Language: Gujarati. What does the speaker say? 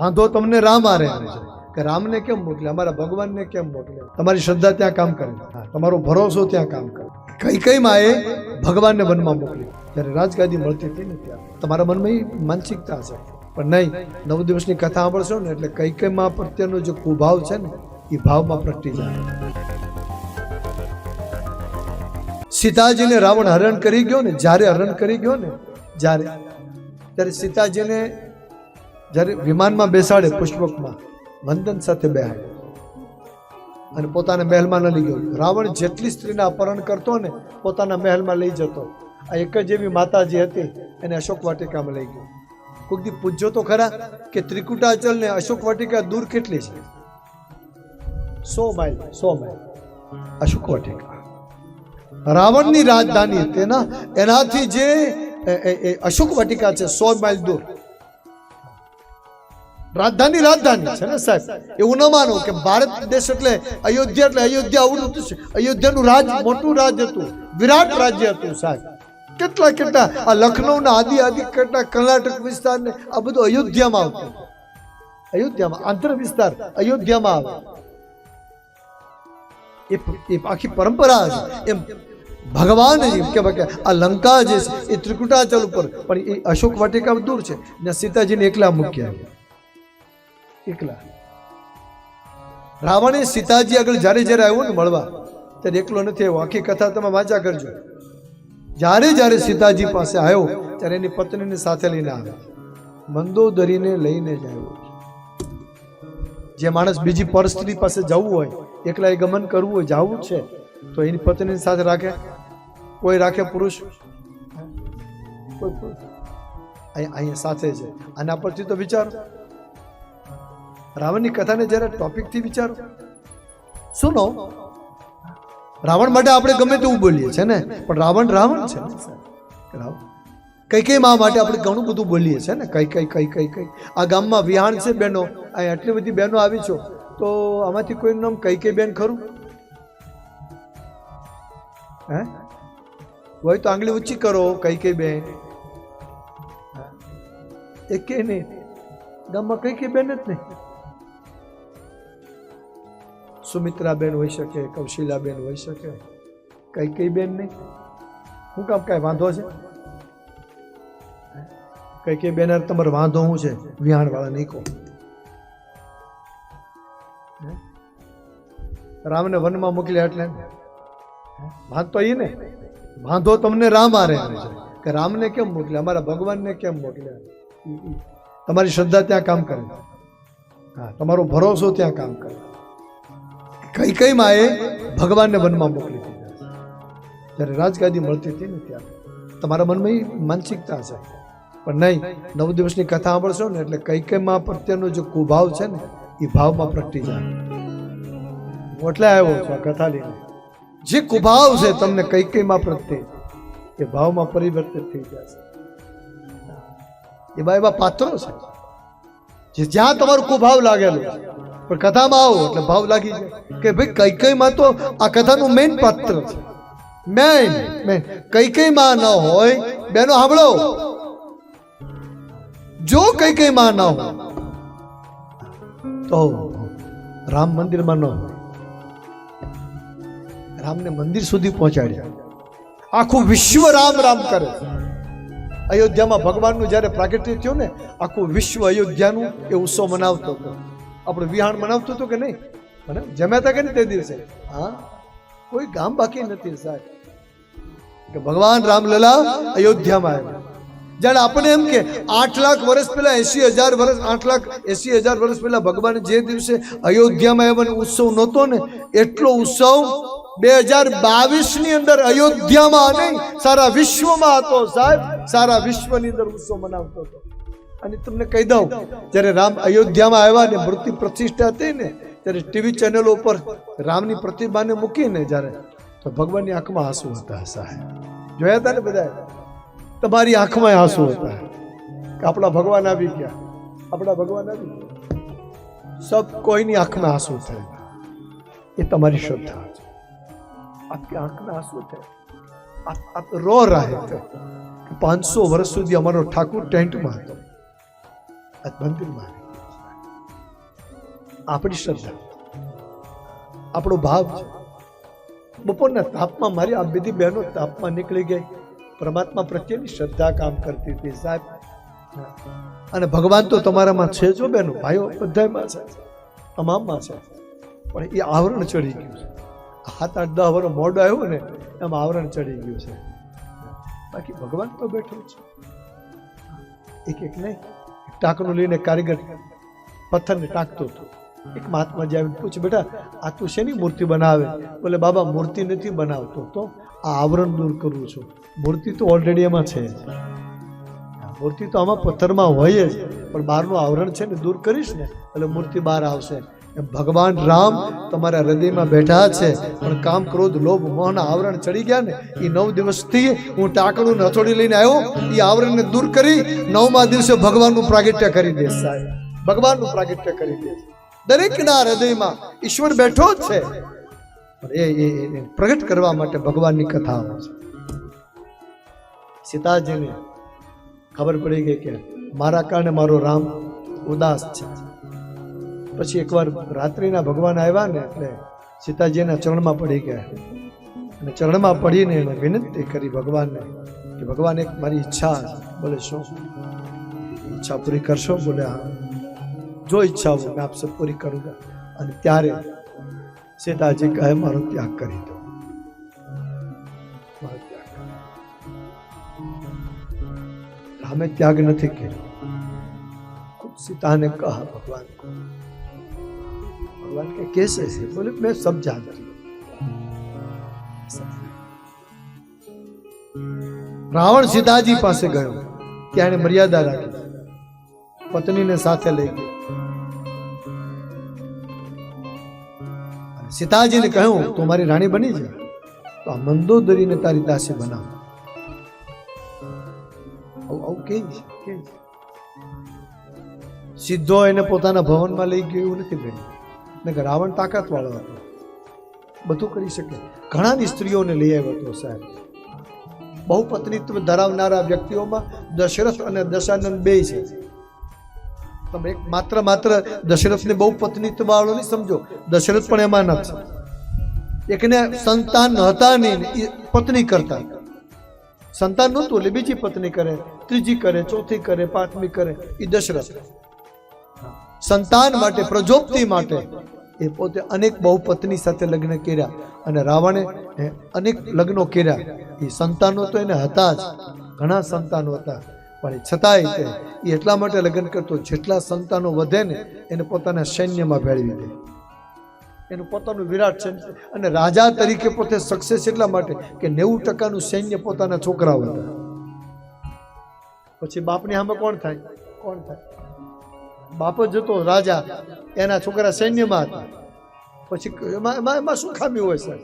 વાંધો તમને રામ આરે આવે છે. કે રામને કેમ મોકલે? અમારા ભગવાનને કેમ મોકલે? તમારી શ્રદ્ધા ત્યાં કામ કરે. તમારો ભરોસો ત્યાં કામ કરે. કઈ કઈ માએ ભગવાનને વનમાં મોકલી. ત્યારે રાજગાદી મળતી હતી ને ત્યાં. તમારા મનમાં એ માનસિકતા છે. પણ નહીં, નવ દિવસની કથા સાંભળશો ને એટલે કઈ કઈ માં પ્રત્યેનો જે કુભાવ છે ને એ ભાવમાં પ્રગટી જાય. સીતાજીને રાવણ હરણ કરી ગયો ને, જ્યારે હરણ કરી ગયો ને, જ્યારે, ત્યારે સીતાજીને જ્યારે વિમાનમાં બેસાડે પુષ્પકમાં વંદન સાથે બેહાડે. અને પોતાના મહેલમાં ન લઈ ગયો. રાવણ જેટલી સ્ત્રીના અપહરણ કરતો ને, પોતાના મહેલમાં લઈ જતો. આ એક જ એવી માતાજી હતી, એને અશોક વાટિકામાં લઈ ગયો. કોઈક દી પૂછજો તો ખરા કે ત્રિકુટાચલ ને અશોક વાટિકા દૂર કેટલી છે? સો માઇલ સો માઇલ. અશોક વાટિકા. રાવણની રાજધાની તેના એનાથી જે અશોક વાટિકા છે, સો માઇલ દૂર. રાજધાની રાજધાની છે ને સાહેબ? એવું ન માનો કે ભારત દેશ એટલે અયોધ્યા એટલે અયોધ્યા અવરું છે. અયોધ્યાનું રાજ મોટું રાજ હતું. વિરાટ રાજ્ય હતું સાહેબ. કેટલા કેટલા આ લખનૌના આદિ આદિ કેટલા કર્ણાટક વિસ્તારને આ બધું અયોધ્યામાં આવતું. અયોધ્યામાં આંતર વિસ્તાર અયોધ્યામાં આવે. એ આખી પરંપરા છે. એમ ભગવાન કે કે આ લંકા જે છે, એ ત્રિકુટાચલ ઉપર, પણ એ અશોક વાટિકા દૂર છે. ને સીતાજીને એકલા મૂક્યા. એકલા. રાવણે સીતાજી આગળ જ્યારે જ્યારે આવ્યો ને મળવા, ત્યારે એકલો નથી આવ્યો. આખી કથા તમે વાંચા કરજો. જ્યારે જ્યારે સીતાજી પાસે આવ્યો, ત્યારે એની પત્નીને સાથે લઈને આવ્યો. મંદોદરીને લઈને જ આવ્યો. જે માણસ બીજી પર પાસે જવું હોય એકલા એ ગમન કરવું હોય, જવું છે, તો એની પત્નીની સાથે રાખે. કોઈ રાખે પુરુષ? કોઈ અહીંયા સાથે છે. આના પરથી તો વિચારો. રાવણની કથાને જરા ટોપિકથી વિચારો, સુનો, રાવણ માટે આપણે ગમે તેવું બોલીએ છે ને? પણ રાવણ રાવણ છે કઈ કઈ મા માટે આપણે ઘણું બધું બોલીએ છે ને? કઈ કઈ કઈ કઈ કઈ. આ ગામમાં વિહાણ છે બહેનો અહીં આટલી બધી બહેનો આવી છો, તો આમાંથી કોઈનું નામ કઈ કઈ બેન ખરું? હે? હોય તો આંગળી ઊંચી કરો, કઈ કઈ બેન. એક કે નહીં? ગામમાં કઈ કઈ બેન જ નહીં. સુમિત્રાબેન હોઈ શકે, કૌશિલાબેન હોઈ શકે, કઈ કઈ બેન નહીં. શું કામ કાંઈ વાંધો છે? કઈ કઈ બેન તમારે વાંધો શું છે? વિહાણવાળા નહીં કહો. રામને વનમાં મોકલ્યા એટલે? વાંધો એ ને? વાંધો તમને રામ આરે છે. કે રામને કેમ મોકલ્યા? અમારા ભગવાનને કેમ મોકલ્યા. તમારી શ્રદ્ધા ત્યાં કામ કરે. હા, તમારો ભરોસો ત્યાં કામ કરે. કઈ કઈ માએ ભગવાનને વનમાં મોકલી દીધા જ્યારે રાજગાદી મળતી હતી ને ત્યારે. તમારા મનમાં એ માનસિકતા છે. પણ નહીં, નવ દિવસની કથા સાંભળશો ને એટલે કઈ કઈ માં પ્રત્યેનો જે કુભાવ છે ને, એ ભાવમાં પ્રગટી જાય. એટલે આવ્યો છું આ કથા લઈને. જે કુભાવ છે તમને કઈ કઈ માં પ્રત્યે, એ ભાવમાં પરિવર્તિત થઈ જશે એવા એવા પાત્રો છે. જે જ્યાં તમારો કુભાવ લાગેલો પણ કથામાં આવો એટલે ભાવ લાગી જાય કે ભાઈ કઈ કઈ માં તો આ કથાનું મેઇન પાત્ર છે. મેઇન મેઇન કઈ કઈ માં ન હોય, બેનો સાંભળો. જો કઈ કઈ માં ન હોય, તો રામ મંદિરમાં ન હોય. રામને મંદિર સુધી પહોંચાડ્યા. આખું વિશ્વ રામ રામ કરે. અયોધ્યામાં ભગવાનનું જ્યારે પ્રાગટ્ય થયું ને, આખું વિશ્વ અયોધ્યાનું એ ઉત્સવ મનાવતો હતો. આપણું વિહાણ મનાવતું હતું કે નહીં? મને જમ્યા હતા કે નહીં તે દિવસે? હા? કોઈ ગામ બાકી નથી સાહેબ. કે ભગવાન રામલલા અયોધ્યામાં આવ્યા. જ્યારે આપણે એમ કે આઠ લાખ વર્ષ પહેલા એસી હજાર વર્ષ, આઠ લાખ એસી હજાર વર્ષ પહેલા ભગવાન જે દિવસે અયોધ્યામાં આવ્યા ઉત્સવ નહોતો ને, એટલો ઉત્સવ બે હજાર બાવીસની અંદર અયોધ્યામાં નહીં, સારા વિશ્વમાં હતો સાહેબ. સારા વિશ્વની અંદર ઉત્સવ મનાવતો હતો. અને તમને કહી દઉં જ્યારે રામ અયોધ્યામાં આવ્યા ને મૂર્તિ પ્રતિષ્ઠા થઈ ને ત્યારે ટીવી ચેનલો ઉપર રામની પ્રતિમાને મૂકીને જ્યારે તો ભગવાનની આંખમાં આંસુ હતા સાહેબ જોયા હતા ને બધા તમારી આંખમાં આંસુ હતા કે આપણા ભગવાન આવી ગયા આપણા ભગવાન આવી ગયા સબ કોઈની આંખમાં આંસુ થયા એ તમારી શ્રદ્ધા આપની આંખના આંસુ થયા આપ રો રહે પાંચસો વર્ષ સુધી અમારો ઠાકુર ટેન્ટમાં હતો આજ મંદિરમાં આપણી શ્રદ્ધા. આપણો ભાવ છે. બપોરના તાપમાં મારી આ બધી બહેનો તાપમાં નીકળી ગઈ. પરમાત્મા પ્રત્યેની શ્રદ્ધા કામ કરતી હતી. સાહેબ, અને ભગવાન તો તમારામાં છે જો બેનો ભાઈઓ બધામાં છે. તમામમાં છે. પણ એ આવરણ ચડી ગયું છે. સાત આઠ દસ વર્ષ મોડો આવ્યો ને, એમાં આવરણ ચડી ગયું છે. બાકી ભગવાન તો બેઠો છે. એક એક નહીં. ટાંકણું લઈને કારીગર પથ્થરને ટાંકતો હતો. એક મહાત્માજી આવીને પૂછે, બેટા, આ તું શેની મૂર્તિ બનાવે? બોલે, બાબા, મૂર્તિ નથી બનાવતો. તો આ આવરણ દૂર કરું છું. મૂર્તિ તો ઓલરેડી એમાં છે. મૂર્તિ તો આમાં પથ્થરમાં હોય જ, પણ બહારનું આવરણ છે ને, દૂર કરીશ ને, એટલે મૂર્તિ બહાર આવશે. ભગવાન રામ તમારા હૃદયમાં બેઠા છે, પણ કામ ક્રોધ લોભ, મોહના આવરણ ચડી ગયા ને એ નવ દિવસથી હું ટાંકણું નથોડી લઈને આવ્યો એ આવરણને દૂર કરી નવમા દિવસે ભગવાનનું પ્રાગટ્ય કરી દે સાહેબ. ભગવાનનું પ્રાગટ્ય કરી દે. દરેકના હૃદયમાં ઈશ્વર બેઠો જ છે. એ એ પ્રગટ કરવા માટે ભગવાનની કથા છે. સીતાજીને ખબર પડી ગઈ કે મારા કારણે મારો રામ ઉદાસ છે. પછી એકવાર રાત્રિના ભગવાન આવ્યા ને એટલે સીતાજીના ચરણમાં પડી ગયા. અને ચરણમાં પડીને એને વિનંતી કરી ભગવાનને કે ભગવાન એક મારી ઈચ્છા બોલે, શું? ઈચ્છા પૂરી કરશો? બોલે, હા. જો ઈચ્છા હોય, મેં આપસે પૂરી કરું અને ત્યારે સીતાજી કહે, મારો ત્યાગ કરી દો. રામે ત્યાગ નથી કર્યો. સીતાને કહા ભગવાન. भगवान को भगवान के कैसे से बोले मैं सब जानती हूँ રાવણ સીતાજી પાસે ગયો ત્યાં એણે મર્યાદા રાખી પત્નીને સાથે લઈ ગયો અને સીતાજીને કહ્યું તું મારી રાણી બની જા તો આ મંદોદરીને તારી દાસી બનાવ આવું આવું કે છે કે છે સીધો એને પોતાના ભવનમાં લઈ ગયો એવું નથી બન્યું ને રાવણ તાકાત વાળો હતો. બધું કરી શકે. ઘણાની સ્ત્રીઓને લઈ આવ્યો હતો સાહેબ. બહુ પત્નીત્વ ધરાવનારા વ્યક્તિઓમાં દશરથ અને દશાનંદ બે છે. તમે એક માત્ર માત્ર દશરથને બહુ પત્નીત્વવાળો નહીં સમજો. દશરથ પણ એમાં નથી એકને સંતાન હતા નહીં પત્ની કરતા. સંતાન નહોતું એટલે બીજી પત્ની કરે, ત્રીજી કરે, ચોથી કરે, પાંચમી કરે. એ દશરથ. સંતાન માટે પ્રજોપ્તિ માટે એ પોતે અનેક બહુ પત્ની સાથે લગ્ન કર્યા અને રાવણે અનેક લગ્નો કર્યા. એ સંતાનો તો એને હતા જ, ઘણા સંતાનો હતા. પણ છતાંય તે એ એટલા માટે લગ્ન કરતો જેટલા સંતાનો વધે ને એને પોતાના સૈન્યમાં ભેળવી દે. એનું પોતાનું વિરાટ સૈન્ય અને રાજા તરીકે પોતે સક્સેસ એટલા માટે કે નેવું ટકાનું સૈન્ય પોતાના છોકરાઓ હતા. પછી બાપની સામે કોણ થાય? કોણ થાય? બાપ જ હતો રાજા, એના છોકરા સૈન્યમાં હતા પછી એમાં એમાં શું ખામી હોય સર